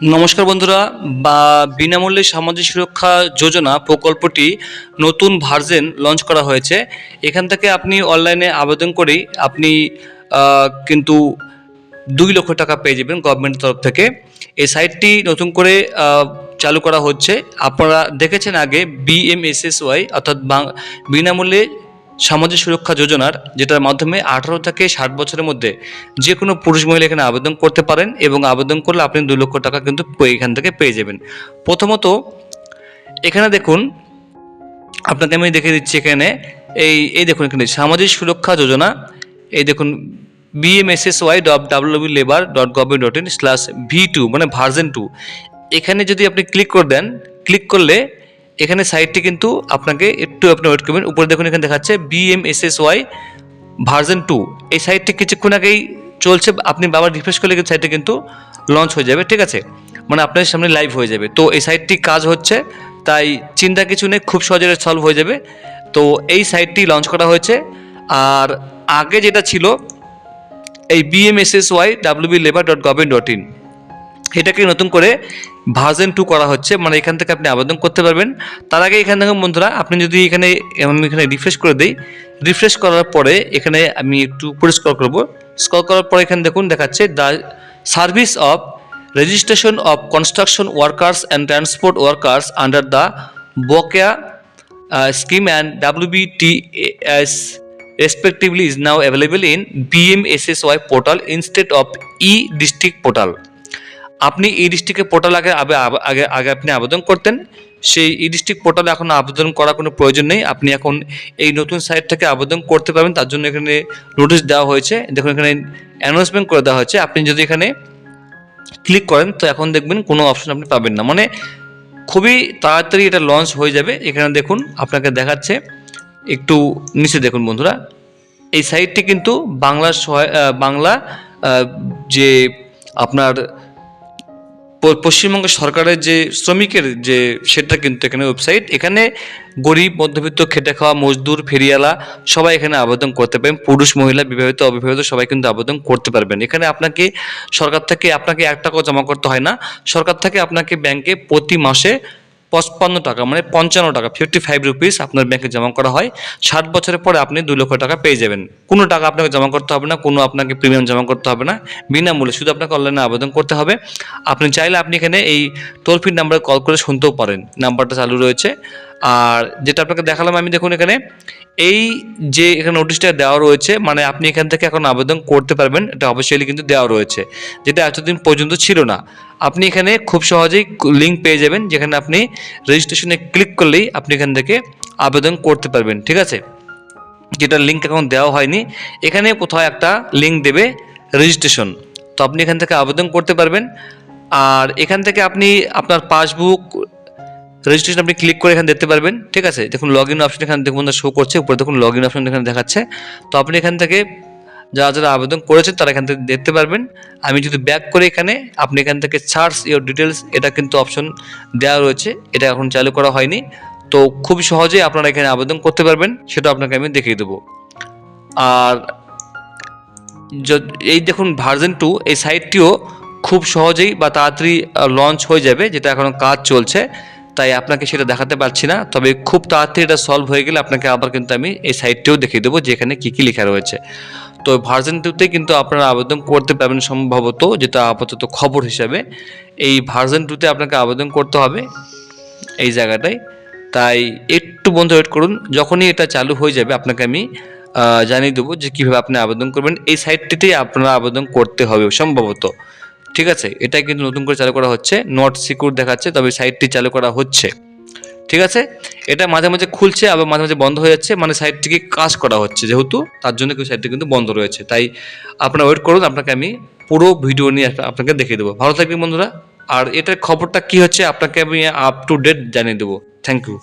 নমস্কার বন্ধুরা, বা বিনামূল্যে সামাজিক সুরক্ষা যোজনা প্রকল্পটি নতুন ভার্জেন লঞ্চ করা হয়েছে। এখান থেকে আপনি অনলাইনে আবেদন করেই আপনি কিন্তু দুই লক্ষ টাকা পেয়ে যাবেন গভর্নমেন্টের তরফ থেকে। এই সাইটটি নতুন করে চালু করা হচ্ছে। আপনারা দেখেছেন আগে বিএমএসএসওয়াই অর্থাৎ বিনামূল্যে সামাজিক সুরক্ষা যোজনার, যেটার মাধ্যমে আঠারো থেকে ষাট বছরের মধ্যে যে কোনো পুরুষ মহিলা এখানে আবেদন করতে পারেন এবং আবেদন করলে আপনি দু লক্ষ টাকা কিন্তু এখান থেকে পেয়ে যাবেন। প্রথমত, এখানে দেখুন, আপনাকে আমি দেখে দিচ্ছি এখানে, এই এই দেখুন এখানে, সামাজিক সুরক্ষা যোজনা, এই দেখুন BMSSY dot W labour dot government dot in slash V two মানে ভার্জেন টু এখানে যদি আপনি ক্লিক করে দেন ক্লিক করলে এখানে সাইটটি কিন্তু আপনাকে একটু আপনি ওয়েট করবেন। উপরে দেখুন এখানে দেখাচ্ছে বিএমএসএসওয়াই ভার্জন টু এই সাইটটি কিছুক্ষণ আগেই চলছে। আপনি বাবার রিফ্রেশ করলে কিন্তু সাইটটি কিন্তু লঞ্চ হয়ে যাবে, ঠিক আছে? মানে আপনার সামনে লাইভ হয়ে যাবে। তো এই সাইটটি কাজ হচ্ছে, তাই চিন্তা কিছু নেই, খুব সহজে সলভ হয়ে যাবে। তো এই সাইটটি লঞ্চ করা হয়েছে। আর আগে যেটা ছিল, এই BMSSY WB labour dot government dot in এটাকে নতুন করে ভার্জেন টু করা হচ্ছে মানে এখান থেকে আপনি আবেদন করতে পারবেন। তার আগে এখান থেকে বন্ধুরা, আপনি যদি এখানে, আমি এখানে রিফ্রেশ করে দিই। রিফ্রেশ করার পরে এখানে আমি একটু পরিষ্কার করব। স্কল করার পরে এখানে দেখুন, দেখাচ্ছে the service of registration of construction workers and transport workers under the বকেয়া scheme and WBTS respectively is now available in BMSSY portal instead of e-district portal. আপনি ই ডিস্ট্রিক্টের পোর্টাল আগে আগে আগে আপনি আবেদন করতেন। সেই ই ডিস্ট্রিক্ট পোর্টালে এখন আবেদন করার কোনো প্রয়োজন নেই। আপনি এখন এই নতুন সাইট থেকে আবেদন করতে পারবেন। তার জন্য এখানে নোটিশ দেওয়া হয়েছে। দেখুন, এখানে অ্যানাউন্সমেন্ট করে দেওয়া হয়েছে। আপনি যদি এখানে ক্লিক করেন, তো এখন দেখবেন কোনো অপশন আপনি পাবেন না। মানে খুবই তাড়াতাড়ি এটা লঞ্চ হয়ে যাবে। এখানে দেখুন, আপনাকে দেখাচ্ছে। একটু নিচে দেখুন বন্ধুরা। এই সাইটটি কিন্তু বাংলা বাংলা যে আপনার পশ্চিমবঙ্গ সরকারের যে শ্রমিকের যে সেটা কিন্তু এখানে ওয়েবসাইট এখানে গরিব, মধ্যবিত্ত, খেটে খাওয়া, মজদুর ফেরিয়ালা সবাই এখানে আবেদন করতে পারেন পুরুষ, মহিলা, বিবাহিত, অবিবাহিত সবাই কিন্তু আবেদন করতে পারবেন। এখানে আপনাকে সরকার থেকে, আপনাকে এক টাকাও জমা করতে হয় না। সরকার থেকে আপনাকে ব্যাংকে প্রতি মাসে পঁচপান্ন টাকা মানে পঞ্চান্ন টাকা ফিফটি ফাইভ রুপিস আপনার ব্যাংকে জমা করা হয়। ষাট বছরের পরে আপনি দুই লক্ষ টাকা পেয়ে যাবেন। কোনো টাকা আপনাকে জমা করতে হবে না, কোনো আপনাকে প্রিমিয়াম জমা করতে হবে না। বিনামূল্যে শুধু আপনাকে অনলাইনে আবেদন করতে হবে। আপনি চাইলে আপনি এখানে এই টোল ফ্রি নাম্বারে কল করে শুনতেও পারেন। নাম্বারটা চালু রয়েছে। আর যেটা আপনাকে দেখালাম, আমি দেখুন এখানে এই যে এখানে নোটিশটা দেওয়া রয়েছে মানে আপনি এখান থেকে এখন আবেদন করতে পারবেন, এটা অবশ্যই কিন্তু দেওয়া রয়েছে। যেটা এতদিন পর্যন্ত ছিল না। আপনি এখানে খুব সহজেই লিঙ্ক পেয়ে যাবেন, যেখানে আপনি রেজিস্ট্রেশনে ক্লিক করলেই আপনি এখান থেকে আবেদন করতে পারবেন, ঠিক আছে? যেটা লিঙ্ক এখন দেওয়া হয়নি, এখানে কোথাও একটা লিঙ্ক দেবে রেজিস্ট্রেশন তো আপনি এখান থেকে আবেদন করতে পারবেন। আর এখান থেকে আপনি আপনার পাসবুক রেজিস্ট্রেশন আপনি ক্লিক করে এখানে দেখতে পারবেন, ঠিক আছে? দেখুন লগ ইন অপশন এখানে দেখুন শো করছে, উপরে দেখুন লগ ইন অপশন এখানে দেখাচ্ছে। তো আপনি এখান থেকে যারা যারা আবেদন করেছেন, তারা এখান থেকে দেখতে পারবেন। আমি যদি ব্যাক করে এখানে, আপনি এখান থেকে সার্চ ইওর ডিটেলস এটা কিন্তু অপশন দেওয়া রয়েছে। এটা এখন চালু করা হয়নি। তো খুব সহজেই আপনারা এখানে আবেদন করতে পারবেন, সেটা আপনাকে আমি দেখিয়ে দেবো। আর এই দেখুন ভার্জন টু এই সাইটটিও খুব সহজেই বা তাড়াতাড়ি লঞ্চ হয়ে যাবে, যেটা এখনও কাজ চলছে। তাই আপনাকে সেটা দেখাতে পারছি না। তবে খুব তাড়াতাড়ি এটা সলভ হয়ে গেলে আপনাকে আবার কিন্তু আমি এই সাইটটিও দেখিয়ে দেবো যেখানে কী কী লেখা রয়েছে। তো ভার্জন টুতে কিন্তু আপনারা আবেদন করতে পারবেন সম্ভবত যেটা আপাতত খবর হিসাবে। এই ভার্জন টুতে আপনাকে আবেদন করতে হবে এই জায়গাটায়। তাই একটু বন্ধু ওয়েট করুন, যখনই এটা চালু হয়ে যাবে আপনাকে আমি জানিয়ে দেবো যে কীভাবে আপনি আবেদন করবেন। এই সাইটটিতেই আপনারা আবেদন করতে হবে সম্ভবত। ঠিক আছে? এটা কিন্তু নতুন করে চালু করা হচ্ছে। নট সিকিউর দেখাচ্ছে, তবে সাইটটি চালু করা হচ্ছে। ঠিক আছে? এটা মাঝে মাঝে খুলছে, আবার মাঝে মাঝে বন্ধ হয়ে যাচ্ছে। মানে সাইটটিকে কাজ করা হচ্ছে যেহেতু, তার জন্য কিন্তু সাইটটি কিন্তু বন্ধ রয়েছে। তাই আপনারা ওয়েট করুন, আপনাকে আমি পুরো ভিডিও নিয়ে আপনাকে দেখিয়ে দেবো। ভালো থাকবেন বন্ধুরা। আর এটার খবরটা কি হচ্ছে, আপনাকে আমি আপ টু ডেট জানিয়ে দেবো। Thank you